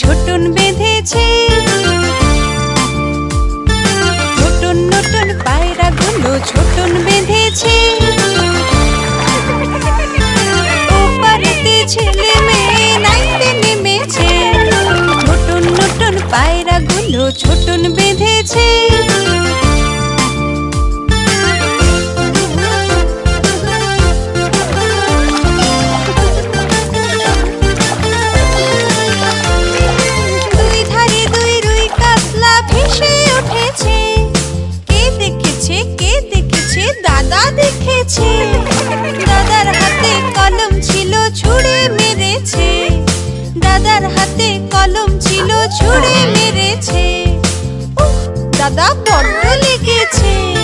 ছোটন বেঁধেছে। ছোটন নটন পায়রাগুলো ছোটন বেঁধেছে। ছেলে ছোটন নটন পায়রাগুলো ছোটন বেঁধেছে। মেরেছে। দাদার হাতে কলম ছিল ছুঁড়ে মেরেছে। দাদা বড্ড লেগেছে।